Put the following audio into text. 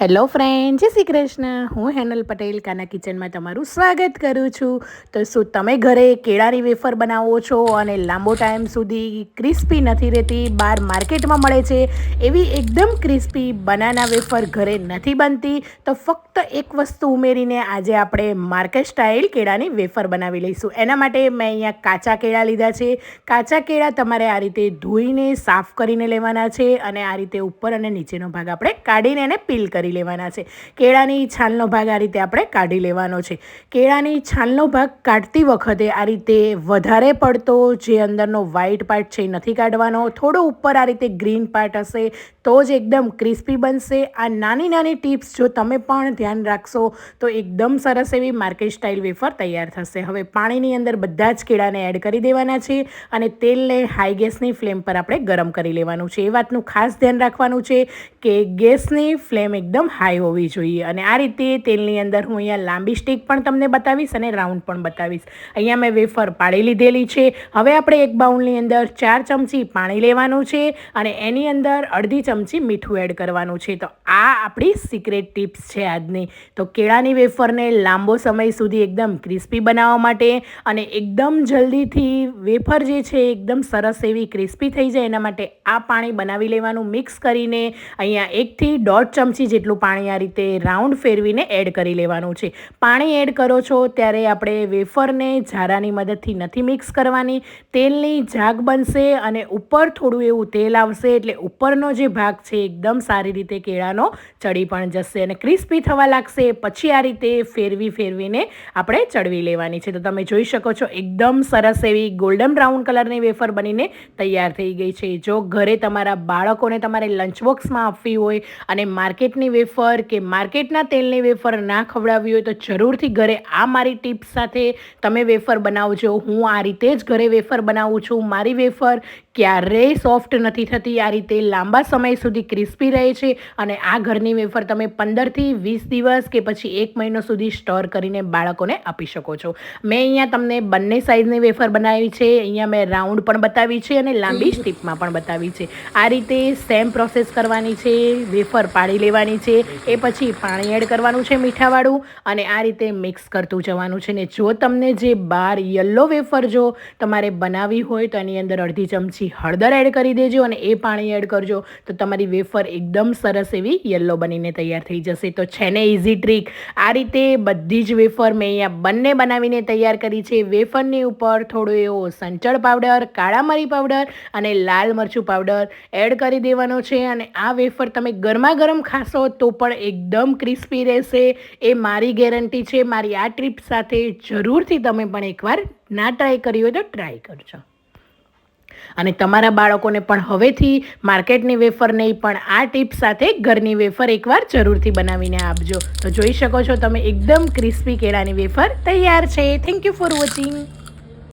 Hello friend, જય શ્રી કૃષ્ણ. હું હેનલ પટેલ, કાના કિચનમાં તમારું સ્વાગત કરું છું. તો શું તમે ઘરે કેળાની વેફર બનાવો છો અને લાંબો ટાઈમ સુધી ક્રિસ્પી નથી રહેતી બહાર માર્કેટમાં મળે છે, એવી એકદમ ક્રિસ્પી બનાના વેફર ઘરે નથી બનતી, તો ફક્ત એક વસ્તુ ઉમેરીને આજે આપણે માર્કેટ સ્ટાઇલ કેળાની વેફર બનાવી લઈશું. એના માટે મેં અહીંયા કાચા કેળા લીધા છે. કાચા કેળા તમારે આ રીતે ધોઈને, સાફ કરીને લેવાના છે અને આ રીતે ઉપર અને નીચેનો ભાગ આપણે કાઢીને એને પીલ કરી કરી લેવાના છે. કેળાની છાલનો ભાગ આ રીતે આપણે કાઢી લેવાનો છે. કેળાની છાલનો ભાગ કાઢતી વખતે આ રીતે વધારે પડતો જે અંદરનો વ્હાઈટ પાર્ટ છે એ નથી કાઢવાનો. થોડો ઉપર આ રીતે ગ્રીન પાર્ટ હશે તો જ એકદમ ક્રિસ્પી બનશે. આ નાની નાની ટિપ્સ જો તમે પણ ધ્યાન રાખશો તો એકદમ સરસ એવી માર્કેટ સ્ટાઇલ વેફર તૈયાર થશે. હવે પાણીની અંદર બધા જ કેળાને એડ કરી દેવાના છે અને તેલને હાઈ ગેસની ફ્લેમ પર આપણે ગરમ કરી લેવાનું છે. એ વાતનું ખાસ ધ્યાન રાખવાનું છે કે ગેસની ફ્લેમ એકદમ એકદમ હાઈ હોવી જોઈએ. અને આ રીતે તેલની અંદર હું અહીંયા લાંબી સ્ટીક પણ તમને બતાવીશ અને રાઉન્ડ પણ બતાવીશ. અહીંયા મેં વેફર પાડી લીધેલી છે. હવે આપણે એક બાઉલની અંદર ચાર ચમચી પાણી લેવાનું છે અને એની અંદર અડધી ચમચી મીઠું એડ કરવાનું છે. તો આ આપણી સિક્રેટ ટિપ્સ છે આજની. તો કેળાની વેફરને લાંબો સમય સુધી એકદમ ક્રિસ્પી બનાવવા માટે અને એકદમ જલ્દીથી વેફર જે છે એકદમ સરસ એવી ક્રિસ્પી થઈ જાય એના માટે આ પાણી બનાવી લેવાનું મિક્સ કરીને અહીંયા એકથી દોઢ ચમચી જેટલું જેટલું પાણી આ રીતે રાઉન્ડ ફેરવીને એડ કરી લેવાનું છે. પાણી એડ કરો છો ત્યારે આપણે વેફરને ઝારાની મદદથી નથી મિક્સ કરવાની. તેલની જાગ બનશે અને ઉપર થોડું એવું તેલ આવશે એટલે ઉપરનો જે ભાગ છે એકદમ સારી રીતે કેળાનો ચડી પણ જશે અને ક્રિસ્પી થવા લાગશે. પછી આ રીતે ફેરવી ફેરવીને આપણે ચડવી લેવાની છે. તો તમે જોઈ શકો છો એકદમ સરસ એવી ગોલ્ડન બ્રાઉન કલરની વેફર બનીને તૈયાર થઈ ગઈ છે. જો ઘરે તમારા બાળકોને તમારે લંચ બોક્સમાં આપવી હોય અને માર્કેટની વેફર કે માર્કેટના તેલની વેફર ના ખવડાવવી હોય તો જરૂરથી ઘરે આ મારી ટિપ્સ સાથે તમે વેફર બનાવજો. હું આ રીતે જ ઘરે વેફર બનાવું છું. મારી વેફર ક્યારેય સોફ્ટ નથી થતી. આ રીતે લાંબા સમય સુધી ક્રિસ્પી રહે છે અને આ ઘરની વેફર તમે પંદરથી વીસ દિવસ કે પછી એક મહિનો સુધી સ્ટોર કરીને બાળકોને આપી શકો છો. મેં અહીંયા તમને બંને સાઇઝની વેફર બનાવી છે. અહીંયા મેં રાઉન્ડ પણ બતાવી છે અને લાંબી સ્ટીપમાં પણ બતાવી છે. આ રીતે સેમ પ્રોસેસ કરવાની છે. વેફર પાડી લેવાની છે એ પછી પાણી એડ કરવાનું છે મીઠાવાળું અને આ રીતે મિક્સ કરતું જવાનું છે. ને જો તમને જે બાર યલો વેફર જો તમારે બનાવવી હોય તો એની અંદર અડધી ચમચી હળદર એડ કરી દેજો અને એ પાણી એડ કરજો તો તમારી વેફર એકદમ સરસ એવી યલો બનીને તૈયાર થઈ જશે. તો છે ને ઇઝી ટ્રીક આ રીતે બધી જ વેફર મેં અહીંયા બંને બનાવીને તૈયાર કરી છે. વેફરની ઉપર થોડો એવો સંચળ પાવડર, કાળા મરી પાવડર અને લાલ મરચું પાવડર એડ કરી દેવાનો છે અને આ વેફર તમે ગરમા ગરમ ખાશો તો પણ એકદમ ક્રિસ્પી રહેશે. એ મારી ગેરંટી છે. મારી આ ટ્રીપ સાથે જરૂરથી તમે પણ એકવાર ના ટ્રાય કરી હોય તો ટ્રાય કરજો. અને તમારા બાળકોને પણ હવેથી માર્કેટની વેફર નહીં પણ આ ટીપ સાથે ઘરની વેફર એકવાર જરૂરથી બનાવીને આપજો. તો જોઈ શકો છો તમે એકદમ ક્રિસ્પી કેળાની વેફર તૈયાર છે. Thank you for watching